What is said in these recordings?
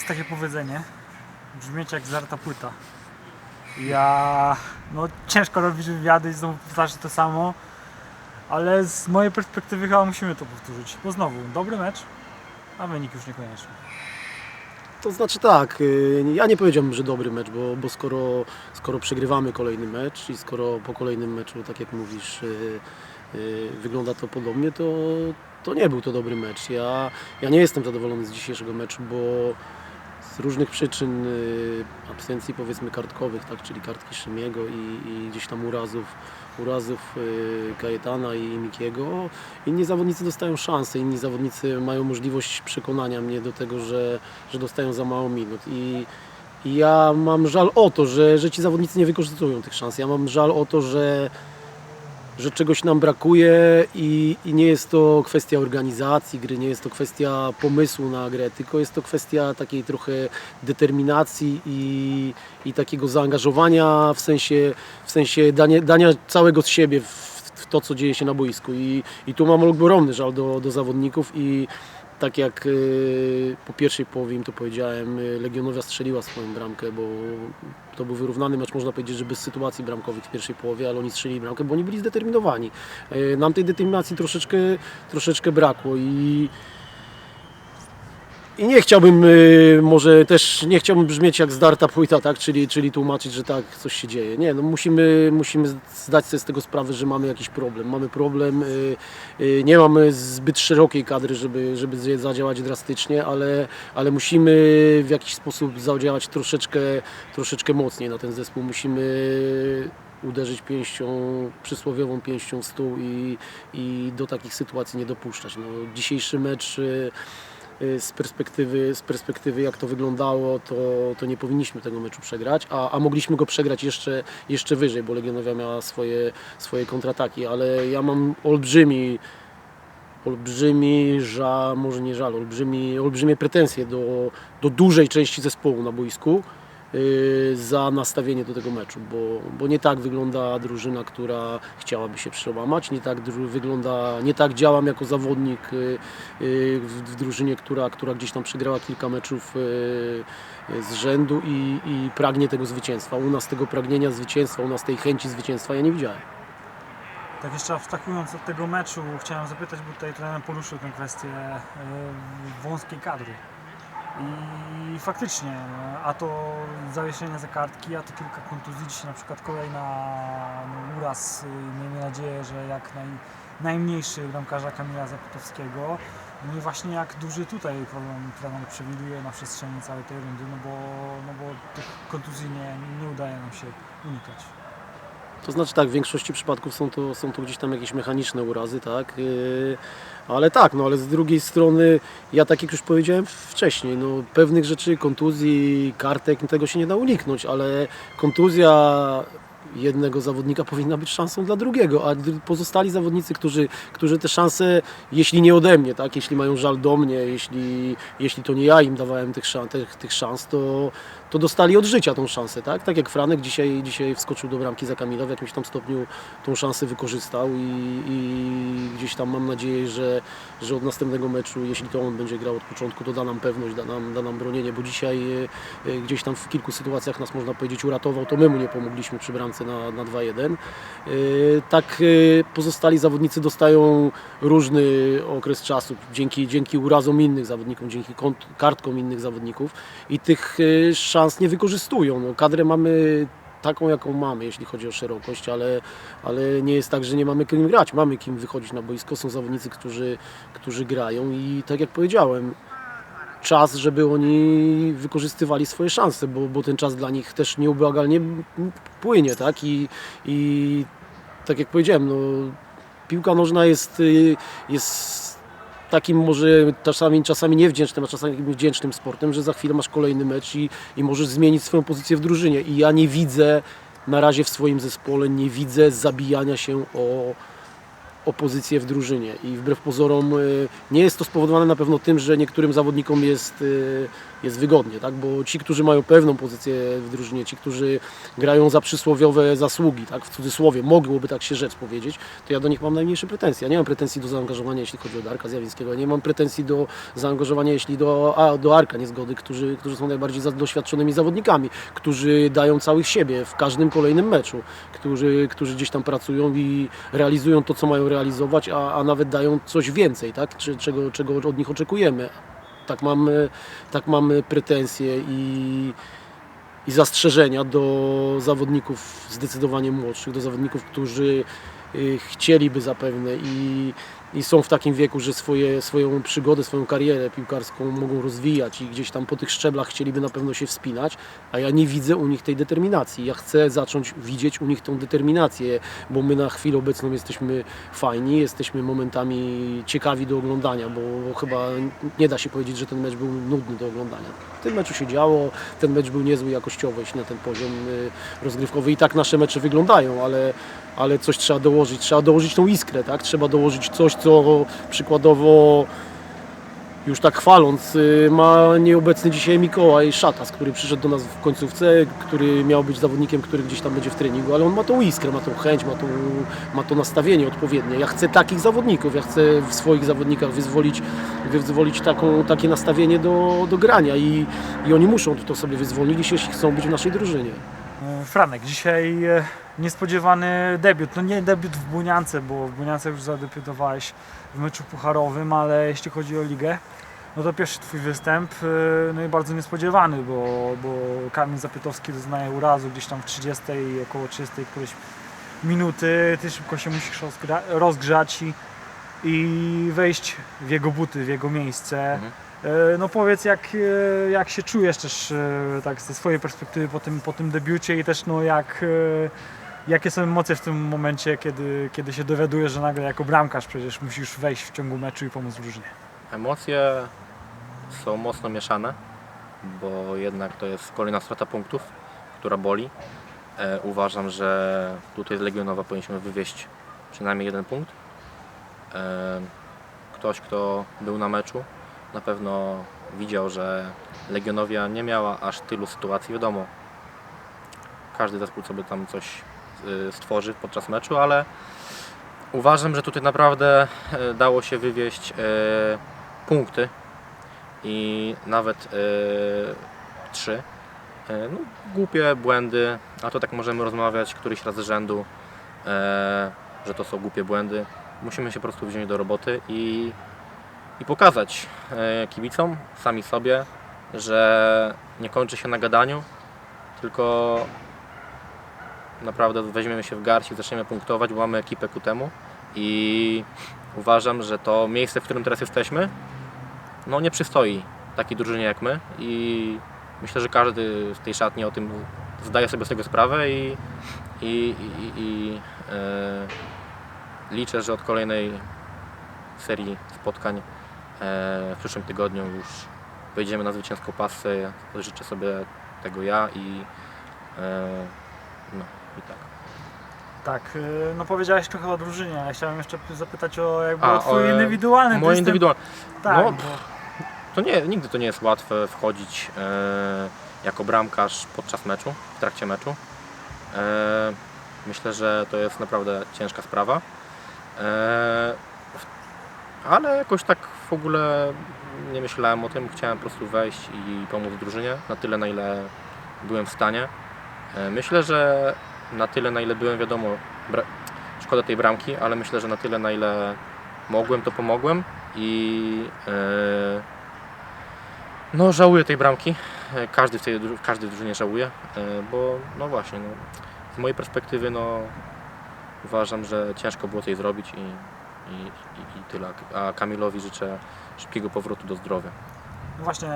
Jest takie powiedzenie, brzmieć jak zarta płyta. Ja, no ciężko robić wywiady i znowu powtarzać to samo, ale z mojej perspektywy chyba musimy to powtórzyć, bo znowu, dobry mecz, a wynik już niekoniecznie. To znaczy tak, y, ja nie powiedziałbym, że dobry mecz, bo, bo skoro, skoro przegrywamy kolejny mecz i skoro po kolejnym meczu, tak jak mówisz, y, y, wygląda to podobnie, to, to nie był to dobry mecz. Ja, ja nie jestem zadowolony z dzisiejszego meczu, bo z różnych przyczyn y, absencji powiedzmy kartkowych, tak, czyli kartki Szymiego i, i gdzieś tam urazów, urazów y, Kajetana i Mikiego, inni zawodnicy dostają szansę, inni zawodnicy mają możliwość przekonania mnie do tego, że, że dostają za mało minut i ja mam żal o to, że, że ci zawodnicy nie wykorzystują tych szans. Ja mam żal o to, że, że czegoś nam brakuje i, i nie jest to kwestia organizacji gry, nie jest to kwestia pomysłu na grę, tylko jest to kwestia takiej trochę determinacji i, i takiego zaangażowania w sensie, w sensie dania, dania całego z siebie w, w to, co dzieje się na boisku. I, i tu mam ogromny żal do, do zawodników i tak jak y, po pierwszej połowie im to powiedziałem, y, Legionowia strzeliła swoją bramkę, bo to był wyrównany mecz, można powiedzieć, że bez sytuacji bramkowych w pierwszej połowie, ale oni strzelili bramkę, bo oni byli zdeterminowani. Y, Nam tej determinacji troszeczkę, troszeczkę brakło i i nie chciałbym, y, może też nie chciałbym brzmieć jak zdarta płyta, tak? czyli, czyli tłumaczyć, że tak coś się dzieje. Nie, no musimy, musimy zdać sobie z tego sprawę, że mamy jakiś problem. Mamy problem, y, y, nie mamy zbyt szerokiej kadry, żeby, żeby zadziałać drastycznie, ale, ale musimy w jakiś sposób zadziałać troszeczkę, troszeczkę mocniej na ten zespół. Musimy uderzyć pięścią, przysłowiową pięścią w stół i, i do takich sytuacji nie dopuszczać. No, dzisiejszy mecz y, z perspektywy, z perspektywy jak to wyglądało, to, to nie powinniśmy tego meczu przegrać, a, a mogliśmy go przegrać jeszcze, jeszcze wyżej, bo Legionowia miała swoje, swoje kontrataki, ale ja mam olbrzymi olbrzymi żal, może nie żal, olbrzymi, olbrzymie pretensje do, do dużej części zespołu na boisku za nastawienie do tego meczu, bo, bo nie tak wygląda drużyna, która chciałaby się przełamać, nie tak wygląda, nie tak działam jako zawodnik yy, yy, w, drużynie, która, która gdzieś tam przegrała kilka meczów z rzędu i, i pragnie tego zwycięstwa. U nas tego pragnienia zwycięstwa, u nas tej chęci zwycięstwa ja nie widziałem. Tak jeszcze abstrahując od tego meczu, chciałem zapytać, bo tutaj trener poruszył tę kwestię wąskiej kadry. I faktycznie, a to zawieszenie za kartki, a to kilka kontuzji, dzisiaj na przykład kolejna no, uraz, y, miejmy nadzieję, że jak naj, najmniejszy bramkarza Kamila Zapotowskiego. No i właśnie jak duży tutaj problem trener przewiduje na przestrzeni całej tej rundy, no bo, no bo tych kontuzji nie, nie udaje nam się unikać. To znaczy tak, w większości przypadków są to, są to gdzieś tam jakieś mechaniczne urazy, tak? Yy, ale tak, no ale z drugiej strony, ja tak jak już powiedziałem wcześniej, no pewnych rzeczy, kontuzji, kartek, tego się nie da uniknąć, ale kontuzja jednego zawodnika powinna być szansą dla drugiego, a pozostali zawodnicy, którzy, którzy te szanse, jeśli nie ode mnie, tak, jeśli mają żal do mnie, jeśli, jeśli to nie ja im dawałem tych, tych, tych szans, to, to dostali od życia tą szansę, tak? Tak jak Franek dzisiaj, dzisiaj wskoczył do bramki za Kamila, w jakimś tam stopniu tą szansę wykorzystał i, i gdzieś tam mam nadzieję, że, że od następnego meczu, jeśli to on będzie grał od początku, to da nam pewność, da nam, da nam bronienie, bo dzisiaj e, e, gdzieś tam w kilku sytuacjach nas można powiedzieć uratował, to my mu nie pomogliśmy przy bramce na, na 2-1. E, Tak pozostali zawodnicy dostają różny okres czasu dzięki, dzięki urazom innych zawodników, dzięki kartkom innych zawodników i tych e, szans nie wykorzystują. No, kadrę mamy taką, jaką mamy, jeśli chodzi o szerokość, ale, ale nie jest tak, że nie mamy kim grać. Mamy kim wychodzić na boisko, są zawodnicy, którzy, którzy grają i tak jak powiedziałem, czas, żeby oni wykorzystywali swoje szanse, bo, bo ten czas dla nich też nieubłagalnie płynie, tak? I, i tak jak powiedziałem, no, piłka nożna jest, jest takim może czasami, czasami niewdzięcznym, a czasami wdzięcznym sportem, że za chwilę masz kolejny mecz i, i możesz zmienić swoją pozycję w drużynie. I ja nie widzę na razie w swoim zespole, nie widzę zabijania się o, o pozycję w drużynie i wbrew pozorom y, nie jest to spowodowane na pewno tym, że niektórym zawodnikom jest, y, jest wygodnie, tak? bo ci, którzy mają pewną pozycję w drużynie, ci, którzy grają za przysłowiowe zasługi, tak? w cudzysłowie, mogłoby tak się rzec powiedzieć, to ja do nich mam najmniejsze pretensje. Ja nie mam pretensji do zaangażowania, jeśli chodzi o Darka Zjawińskiego, ja nie mam pretensji do zaangażowania, jeśli do, a, do Arka Niezgody, którzy, którzy są najbardziej doświadczonymi zawodnikami, którzy dają całych siebie w każdym kolejnym meczu, którzy, którzy gdzieś tam pracują i realizują to, co mają realizować, a, a nawet dają coś więcej, tak? Czy, czego, czego od nich oczekujemy. Tak mam, e, tak mam pretensje i, i zastrzeżenia do zawodników zdecydowanie młodszych, do zawodników, którzy y, chcieliby zapewne i, i są w takim wieku, że swoje, swoją przygodę, swoją karierę piłkarską mogą rozwijać i gdzieś tam po tych szczeblach chcieliby na pewno się wspinać, a ja nie widzę u nich tej determinacji. Ja chcę zacząć widzieć u nich tą determinację, bo my na chwilę obecną jesteśmy fajni, jesteśmy momentami ciekawi do oglądania, bo chyba nie da się powiedzieć, że ten mecz był nudny do oglądania. W tym meczu się działo, ten mecz był niezły jakościowo, jeśli na ten poziom y, rozgrywkowy i tak nasze mecze wyglądają, ale, ale coś trzeba dołożyć, trzeba dołożyć tą iskrę, tak? Trzeba dołożyć coś, co przykładowo już tak chwaląc, y, ma nieobecny dzisiaj Mikołaj Szatas, który przyszedł do nas w końcówce, który miał być zawodnikiem, który gdzieś tam będzie w treningu, ale on ma tą iskrę, ma tą chęć, ma, tą, ma to nastawienie odpowiednie. Ja chcę takich zawodników, ja chcę w swoich zawodnikach wyzwolić, wyzwolić taką, takie nastawienie do, do grania i, i oni muszą to sobie wyzwolić, jeśli chcą być w naszej drużynie. E, Franek, dzisiaj e, niespodziewany debiut. No nie debiut w Buniance, bo w Buniance już zadebiutowałeś w meczu pucharowym, ale jeśli chodzi o ligę, no to pierwszy Twój występ, e, no i bardzo niespodziewany, bo, bo Kamil Zapytowski doznaje urazu gdzieś tam w 30, około 30 któreś minuty. Ty szybko się musisz rozgrzać i, i wejść w jego buty, w jego miejsce. Mhm. E, No powiedz jak, e, jak się czujesz też e, tak ze swojej perspektywy po tym, po tym debiucie i też no jak, jakie są emocje w tym momencie, kiedy, kiedy się dowiadujesz, że nagle jako bramkarz przecież musisz wejść w ciągu meczu i pomóc drużynie. Emocje są mocno mieszane, bo jednak to jest kolejna strata punktów, która boli. Uważam, że tutaj z Legionowa powinniśmy wywieźć przynajmniej jeden punkt. Ktoś, kto był na meczu, na pewno widział, że Legionowia nie miała aż tylu sytuacji. Wiadomo, każdy zespół sobie tam coś y, stworzy podczas meczu, ale uważam, że tutaj naprawdę e, dało się wywieźć e, punkty i nawet trzy. No, głupie błędy, a to tak możemy rozmawiać któryś raz z rzędu, że to są głupie błędy. Musimy się po prostu wziąć do roboty i, i pokazać e, kibicom, sami sobie, że nie kończy się na gadaniu, tylko naprawdę weźmiemy się w garść i zaczniemy punktować, bo mamy ekipę ku temu. I uważam, że to miejsce, w którym teraz jesteśmy, no nie przystoi takiej drużynie jak my i myślę, że każdy w tej szatni o tym zdaje sobie z tego sprawę i, i, i, i e, liczę, że od kolejnej serii spotkań w przyszłym tygodniu już wejdziemy na zwycięską pasę. Życzę sobie tego ja i e, no i tak. Tak, e, no powiedziałeś trochę o drużynie, ale chciałem jeszcze zapytać o jakby A, o twój e, indywidualny Moje indywidualne. Tak, no, bo, To nie, nigdy to nie jest łatwe wchodzić e, jako bramkarz podczas meczu, w trakcie meczu. E, myślę, że to jest naprawdę ciężka sprawa. E, ale jakoś tak w ogóle nie myślałem o tym. Chciałem po prostu wejść i pomóc drużynie na tyle, na ile byłem w stanie. E, myślę, że na tyle, na ile byłem, wiadomo, szkoda tej bramki, ale myślę, że na tyle, na ile mogłem, to pomogłem i e, no żałuję tej bramki. E, Każdy w tej każdy drużynie żałuje, bo no właśnie, no, z mojej perspektywy no uważam, że ciężko było coś zrobić i, i, i, i tyle. A Kamilowi życzę szybkiego powrotu do zdrowia. No właśnie,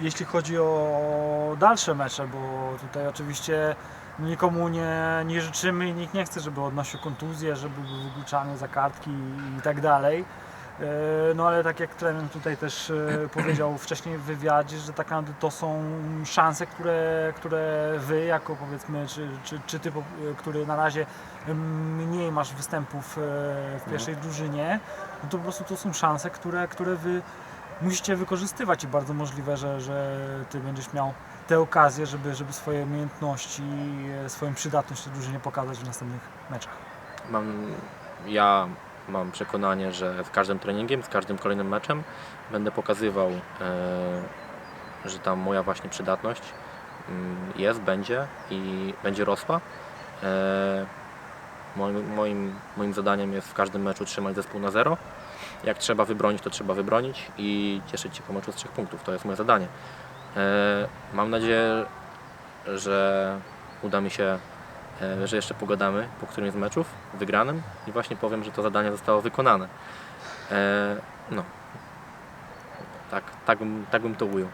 jeśli chodzi o dalsze mecze, bo tutaj oczywiście nikomu nie, nie życzymy i nikt nie chce, żeby odnosił kontuzję, żeby był wykluczany za kartki i tak dalej. E, No ale tak jak trener tutaj też e, powiedział wcześniej w wywiadzie, że tak naprawdę to są szanse, które, które wy jako powiedzmy, czy, czy, czy ty, który na razie mniej masz występów e, w pierwszej drużynie, no to po prostu to są szanse, które, które wy musicie wykorzystywać i bardzo możliwe, że, że ty będziesz miał te okazje, żeby, żeby swoje umiejętności, swoją przydatność w tej drużynie pokazać w następnych meczach. Mam, ja mam przekonanie, że z każdym treningiem, z każdym kolejnym meczem będę pokazywał, e, że tam moja właśnie przydatność mm, jest, będzie i będzie rosła. E, moim, moim, moim zadaniem jest w każdym meczu trzymać zespół na zero. Jak trzeba wybronić, to trzeba wybronić i cieszyć się po meczu z trzech punktów. To jest moje zadanie. E, mam nadzieję, że uda mi się że jeszcze pogadamy po którymś z meczów wygranym i właśnie powiem, że to zadanie zostało wykonane. E, no. Tak, tak, tak bym to ujął.